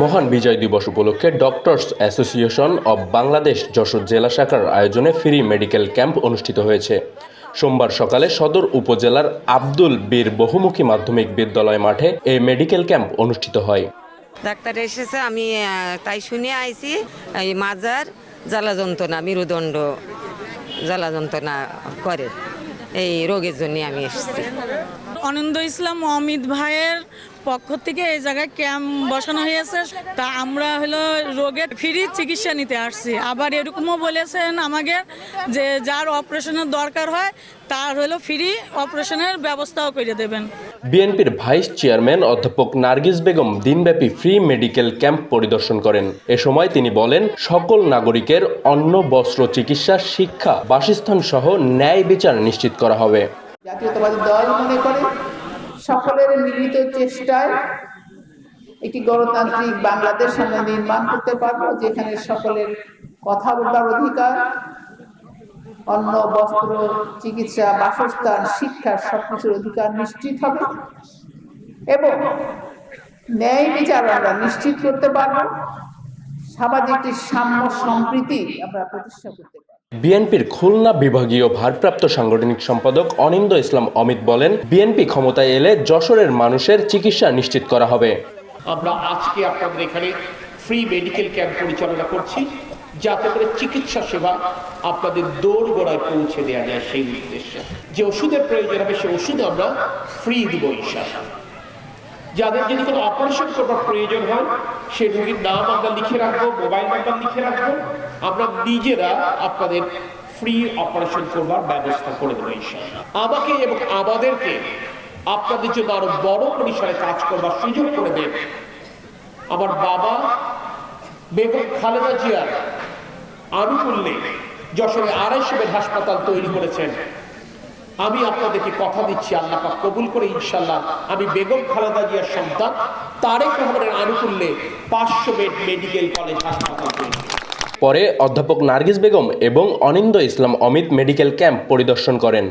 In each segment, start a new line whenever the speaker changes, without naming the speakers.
মহান বিজয় দিবস উপলক্ষে doctors association of Bangladesh Jashore জেলা শাখার আয়োজনে ফ্রি মেডিকেল ক্যাম্প অনুষ্ঠিত হয়েছে। সোমবার সকালে সদর উপজেলার আব্দুল বীর বহুমুখী মাধ্যমিক বিদ্যালয় মাঠে এই মেডিকেল ক্যাম্প অনুষ্ঠিত হয়।
ডাক্তার এসেছে আমি তাই শুনে আইছি এই মাজার জ্বালা যন্ত্রণা মেরুদণ্ড জ্বালা যন্ত্রণা করে। এই রোগের জন্য আমি এসেছি।
অনিন্দ ইসলাম অমিত ভাইয়ের পক্ষ থেকে এই জায়গায় ক্যাম্প বসানো হয়েছে। তা আমরা হলো রোগের ফ্রি চিকিৎসা নিতে আসছি। আবার এরকমও বলেছেন আমাকে যে যার অপারেশনের দরকার হয় তার হলো ফ্রি অপারেশনের ব্যবস্থাও করে দেবেন।
বিএনপির ভাইস চেয়ারম্যান অধ্যাপক নার্গিস বেগম দিনব্যাপী ফ্রি মেডিকেল ক্যাম্প পরিদর্শন করেন। এ সময় তিনি বলেন সকল নাগরিকের অন্ন বস্ত্র চিকিৎসা শিক্ষা বাসস্থান সহ ন্যায় বিচার নিশ্চিত করা হবে।
জাতীয়তাবাদী দল মনে করে সকলের মিলিত চেষ্টায় একটি গণতান্ত্রিক বাংলাদেশ আমরা নির্মাণ করতে পারব, যেখানে সকলের কথা বলার অধিকার, অন্ন, বস্ত্র, চিকিৎসা, বাসস্থান, শিক্ষা সবকিছুর অধিকার নিশ্চিত হবে। এবং ন্যায় বিচার আমরা নিশ্চিত করতে পারব। সামাজিক সাম্য সম্প্রীতি আমরা প্রতিষ্ঠা করতে পারব।
বিএনপির খুলনা বিভাগীয় ভারপ্রাপ্ত সাংগঠনিক সম্পাদক অনিন্দ ইসলাম অমিত বলেন, বিএনপি ক্ষমতায় এলে যশোরের মানুষের চিকিৎসা নিশ্চিত করা হবে।
আমরা আজকে আপনাদের এখানে ফ্রি মেডিকেল ক্যাম্প পরিচালনা করছি, যাতে করে চিকিৎসা সেবা আপনাদের দৌড় গোড়ায় পৌঁছে দেওয়া যায় সেই উদ্দেশ্যে। যে ওষুধের প্রয়োজন হবে সে ওষুধ আমরা ফ্রি দিব ইনশাআল্লাহ। যাদের যদি কোনো অপারেশন করবার প্রয়োজন হয় সেই রোগীর নাম আমরা লিখে রাখব মোবাইল নাম্বার লিখে রাখব। আমরা নিজেরা আপনাদের ফ্রি অপারেশন করবার ব্যবস্থা করে দেবো আমাকে এবং আমাদেরকে আপনাদের জন্য আরও বড় পরিসরে কাজ করবার সুযোগ করে দেন আমার বাবা বেগম খালেদা জিয়ার আনুকূল্যে যশোরে আড়াইশো বেড হাসপাতাল তৈরি করেছেন। আমি আপনাদেরকে কথা দিচ্ছি, আল্লাহ পাক কবুল করে ইনশাল্লাহ আমি বেগম খালেদা জিয়ার সন্তান, তারেক রহমানের আনুকূল্যে পাঁচশো বেড মেডিকেল কলেজ হাসপাতাল
পরে অধ্যাপক নার্গিস বেগম এবং অনিন্দ ইসলাম অমিত মেডিকেল ক্যাম্প পরিদর্শন করেন।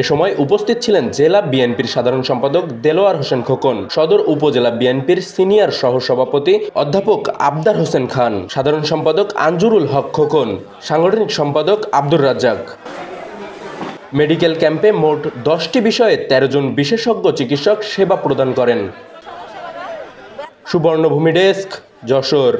এ সময় উপস্থিত ছিলেন জেলা বিএনপির সাধারণ সম্পাদক দেলোয়ার হোসেন খোকন, সদর উপজেলা বিএনপির সিনিয়র সহসভাপতি অধ্যাপক আবদার হোসেন খান, সাধারণ সম্পাদক আঞ্জুরুল হক খোকন, সাংগঠনিক সম্পাদক আব্দুর রাজ্জাক। মেডিকেল ক্যাম্পে মোট দশটি বিষয়ে তেরো জন বিশেষজ্ঞ চিকিৎসক সেবা প্রদান করেন। সুবর্ণভূমি ডেস্ক, যশোর।